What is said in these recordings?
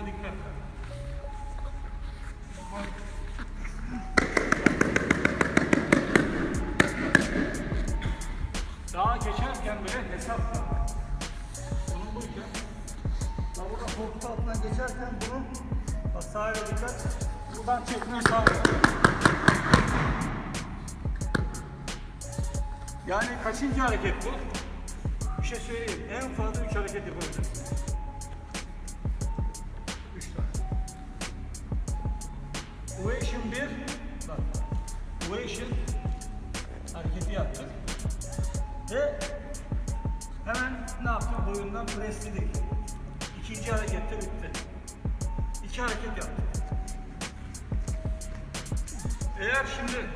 Topa dikkat. Daha geçerken bile hesap Sonundayken daha burada koltuk altından geçerken bunu bak sağa dikkat buradan çekmeye sağlıyor. Yani kaçıncı hareket bu? Bir şey söyleyeyim. En fazla 3 hareket yapabilirsiniz. Hareketi yaptık. Ve hemen ne yaptık? Boyundan presledik. İkinci harekette bitti. İki hareket yaptık. Eğer şimdi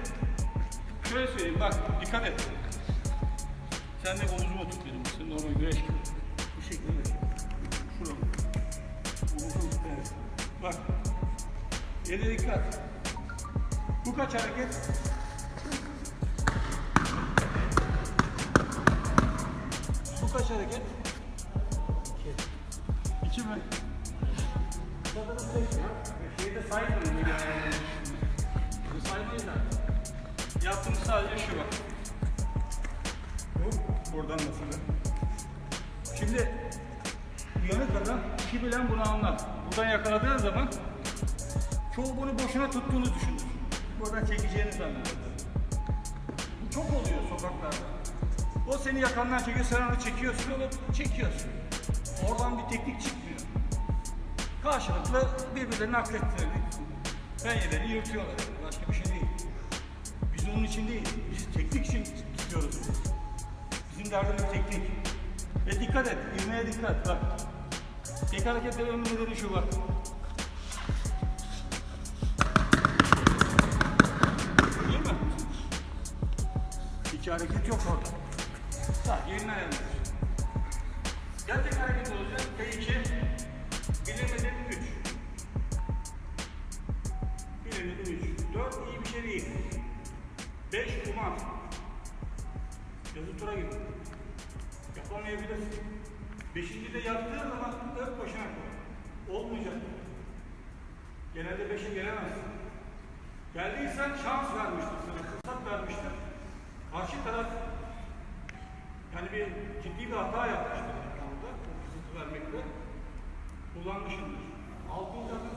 şöyle söyleyeyim bak dikkat et. Sen de omuzuma tut dedim. Sen normal güreş gibi. Bu şekilde tut evet. Bak. Yere dikkat. Bu kaç hareket? Kaç hareket? İki. İki mi? Bu ya. Şeyde saymıyorum. böyle yani. Bunu saymayız da. Yaptığımız sadece şu bak. Bu buradan nasıl? Şimdi uyanık adam ki bilen bunu anlar. Buradan yakaladığı zaman çoğu bunu boşuna tuttuğunu düşünür. Buradan çekeceğini zanneder. Bu çok oluyor sokaklarda. O seni yakandan çekiyor, sen onu çekiyorsun, onu çekiyorsun. Oradan bir teknik çıkmıyor. Karşılıklı birbirlerini aklettirelim. Penyeleri yırtıyorlar. Başka bir şey değil. Biz onun için değil, biz teknik için tutuyoruz. Bizim derdimiz teknik. Ve dikkat et, ilmeğe dikkat bak. Tek hareketlerin önemli nedeni şu bak. Değil mi? İki hareket yok orada. Yerine ayarlıyoruz. Ya tek hareket olacak, T2, bilemedin 3. Bilemedin 3. 4 iyi bir şey değil. 5 kumar. Yazı tura gibi. Yapamayabilirsin. Beşinci de yaptığın zaman ön başına koy. Olmayacak. Genelde beşe gelemezsin. Geldiysen şans vermiştir sana, fırsat vermiştir. Karşı taraf yani bir ciddi bir hata yapmıştır orada, o fırsatı vermekle. Kullanmışımdır. Altıncı atın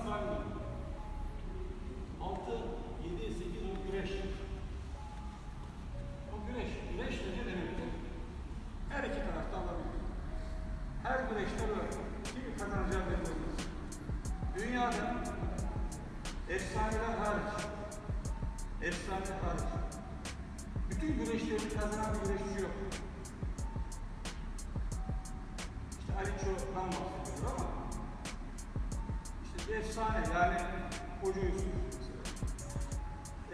efsane yani Hoca Yusuf mesela.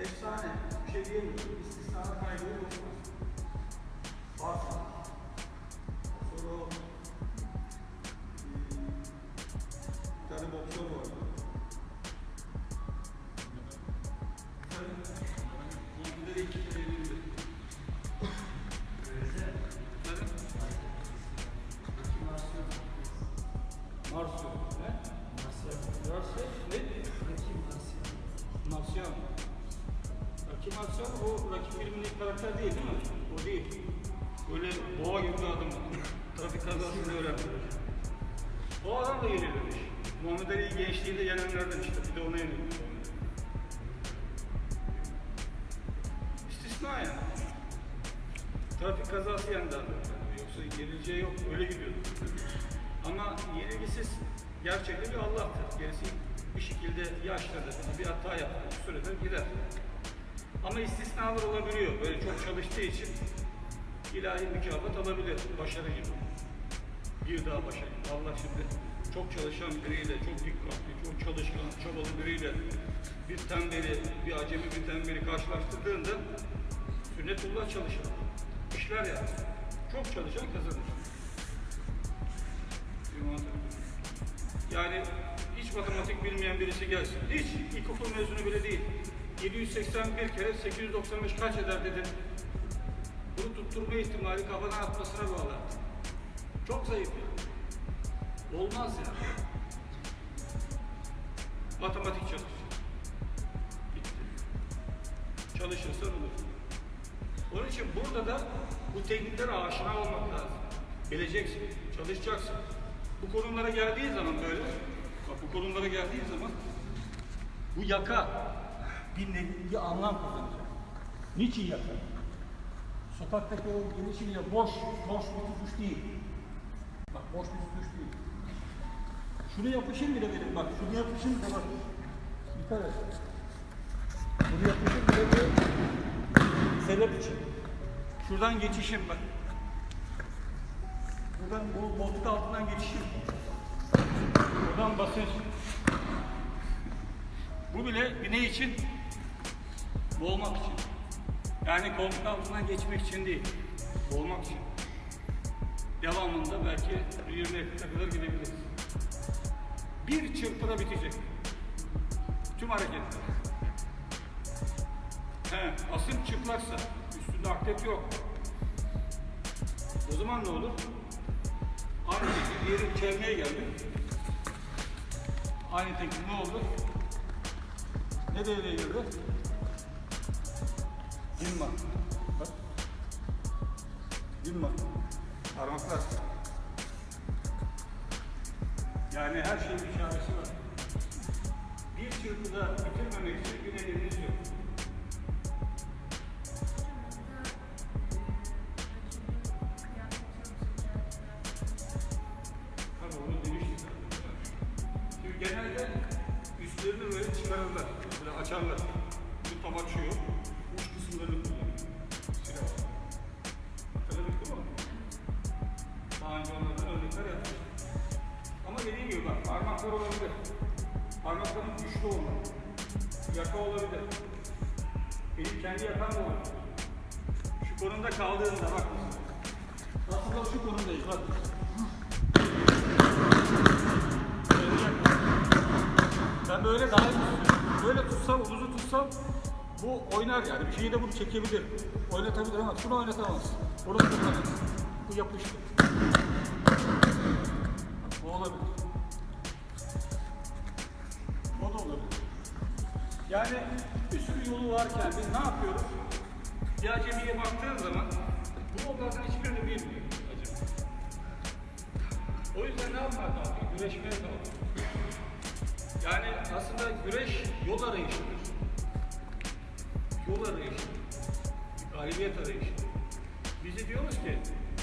Efsane, bir şey diyemiyorum. İstisnana kaygılı olmaz. Varsa. Sonra o eee, bir tane boksör var. Bir de iki kere yenildi. Marsio. Ne? Marsio. Ne? Marsiyan. Rakim Marsiyan o rakip filmindeki karakter değil değil mi? O değil. Böyle boğa gibi bir adam. Trafik kazasını öğrendi. O adam da yenilmiş. Muhammed Ali gençliğinde yenenlerden işte. Bir de ona yenilmiş. İstisna yani. Trafik kazası yendi adam. Yoksa yenileceği yok. Öyle gidiyordu. Ama yenilgisiz gerçekten bir Allah'tır. Gerisi bir şekilde yaşladı, bir hata yaptı, bir sürede gider. Ama istisnalar olabiliyor. Böyle çok çalıştığı için ilahi mükafat alabilir başarı gibi. Bir daha başarı. Allah şimdi çok çalışan biriyle, çok dikkatli, çok çalışkan, çabalı biriyle bir tembeli, bir acemi bir tembeli karşılaştırdığında sünnetullah çalışır. İşler yani. Çok çalışan kazanır. Yani hiç matematik bilmeyen birisi gelsin. Hiç ilkokul mezunu bile değil. 781 kere 895 kaç eder dedim. Bunu tutturma ihtimali kafadan atmasına bağlı. Çok zayıf yani. Olmaz yani. Matematik çalışır. Bitti. Çalışırsan olur. Onun için burada da bu tekniklere aşina olmak lazım. Bileceksin, çalışacaksın. Bu konumlara geldiği zaman böyle, bak bu konumlara geldiği zaman bu yaka bir, nevi- bir anlam kazanacak. Niçin yaka? Sokaktaki o gelişiyle boş, boş bir tutuş değil. Bak boş bir tutuş değil. Şunu yapışın bile benim bak, şunu yapışın bile bak. Dikkat et. Şunu yapışın bile bir sebep için. Şuradan geçişim bak. Buradan bu botluk altından geçişim. Buradan basınç. Bu bile bir ne için? Boğmak için. Yani koltuk altından geçmek için değil. Boğmak için. Devamında belki 20 dakika kadar gidebiliriz. Bir çırpıda bitecek. Tüm hareketler. He, asım çıplaksa, üstünde akdet yok. O zaman ne olur? Aynı şekilde yeri çelmeye geldi. Aynı teknik ne oldu? Ne devreye girdi? Dimma. Bak. Parmaklar. Yani her şeyin bir çaresi var. Bir çırpıda bitirmemek için bir eliniz yok. Üstlerini böyle çıkarırlar. Böyle açarlar. Bu tam açıyor. Uç kısımlarını kullanıyor. Silah. Hatırladık değil mi? Daha önce onlardan örnekler yaptık. Ama dediğim gibi bak parmaklar olabilir. Parmakların güçlü olmalı. Yaka olabilir. Benim kendi yakam da olabilir. Şu konumda kaldığında bak. Aslında şu konumdayız bak. Böyle daha Böyle tutsam, omuzu tutsam bu oynar yani. Bir şeyi de bunu çekebilir. Oynatabilir ama şunu oynatamaz. Bunu tutamaz. Bu yapıştı. Bu olabilir. O da olabilir. Yani bir sürü yolu varken biz ne yapıyoruz? Bir acemiye baktığın zaman bu yollardan hiçbirini bilmiyor acaba. O yüzden ne yapmak lazım? Güreşmeye kalkıyor. Aslında güreş yol arayışıdır. Yol arayışı. Galibiyet arayışı. Biz de diyoruz ki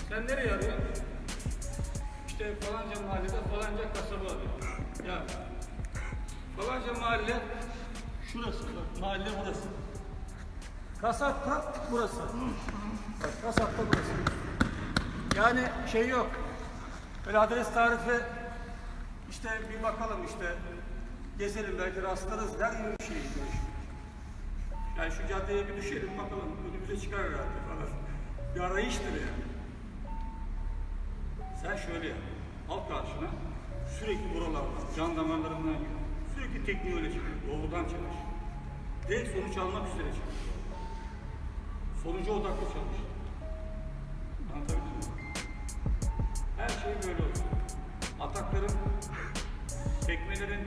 sen nereye arıyorsun? İşte falanca mahallede falanca kasaba arıyor. Ya falanca mahalle şurası. Mahalle burası. Kasap da burası. Bak, kasap da burası. Yani şey yok. Böyle adres tarifi işte bir bakalım işte gezelim belki rastlarız der gibi bir şey. Yani şu caddeye bir düşelim bakalım önümüze çıkar herhalde falan. Bir arayıştır yani. Sen şöyle yap. Al karşına sürekli buralardan, can damarlarından. Sürekli tekniği öyle çıkıyor. Doğrudan çalış. Direkt sonuç almak üzere çalış. Sonuca odaklı çalış. Anlatabildim mi? Her şey böyle olsun. Atakların, tekmelerin,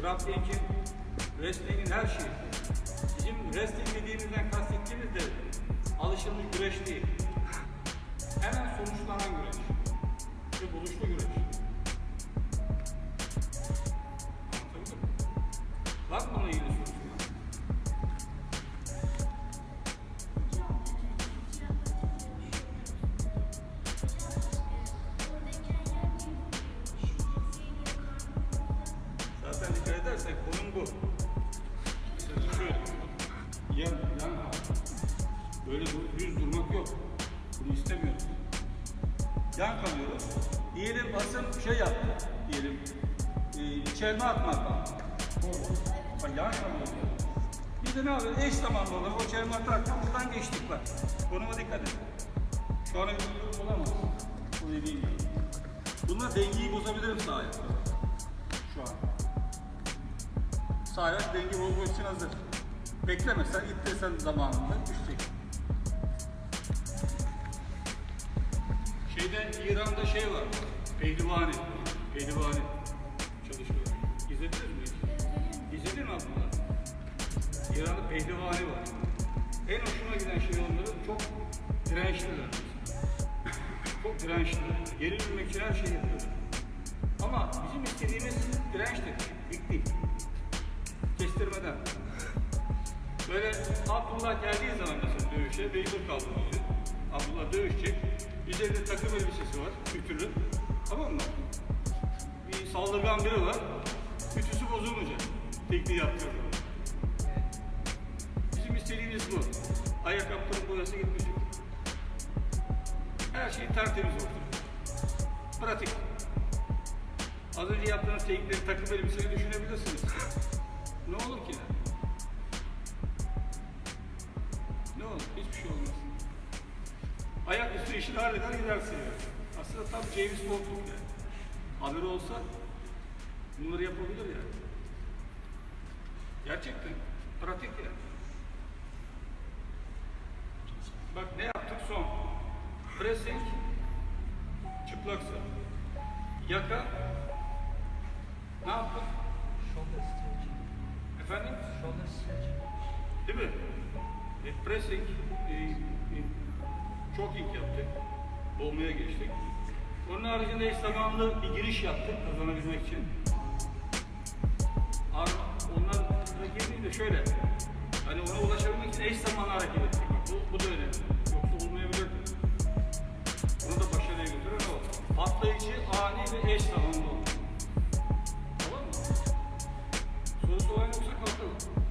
grappling'in, wrestling'in her şeyi. Bizim wrestling dediğimizden kastettiğimiz de alışılmış güreş değil. Hemen sonuçlanan güreş. Durmak yok. Bunu istemiyoruz. Yan kalıyoruz. Diyelim asım şey yaptı. Diyelim e, çelme atmak var. Bak yan kalıyoruz. Biz de ne yapıyoruz? Eş zamanlı olarak o çelme atarken buradan geçtik bak. Konuma dikkat edin. Şu an öyle olamaz. Bu dediğim gibi. Bunlar dengeyi bozabilirim sahaya. Şu an. Sağ ayak denge bozmak için hazır. Beklemesen, ittirsen zamanında düşecek. Şeyde İran'da şey var. Pehlivani. Pehlivani çalışıyor. İzlediniz mi hiç? İzledin mi abla? İran'da pehlivani var. En hoşuma giden şey onların çok dirençliler. çok dirençliler. Yenilmemek için her şeyi yapıyorlar. Ama bizim istediğimiz direnç. Diktik. Kestirmeden. Böyle Abdullah geldiği zaman mesela dövüşe mecbur kaldım. Abdullah dövüşecek. Üzerinde takım elbisesi var. Ütülü. Tamam mı? Bir saldırgan biri var. Ütüsü bozulmayacak. Tekniği yaptığı. Bizim istediğimiz bu. Ayakkabının boyası gitmeyecek. Her şey tertemiz olsun. Pratik. Az önce yaptığınız teknikleri takım elbiseyi düşünebilirsiniz. ne olur ki? Ne Ayaküstü işini halleder gidersin yani. Aslında tam James Bond'luk yani. Haberi olsa bunları yapabilir yani. Gerçekten pratik yani. Bak ne yaptık son? Pressing çıplaksa. Yaka ne yaptık? Shoulder stretching. Efendim? Shoulder stretching. Değil mi? E, pressing, e, e, choking yaptık. Boğmaya geçtik. Onun haricinde zamanlı bir giriş yaptık kazanabilmek için. Ar- Onlar girdiğinde şöyle, hani ona ulaşabilmek için eş zamanlı hareket ettik. Bu, bu da önemli. Yoksa olmayabilirdi. Bunu da başarıya götüren o. Patlayıcı, ani ve eş zamanlı oldu. Tamam mı? Sorusu olan yoksa kalkalım.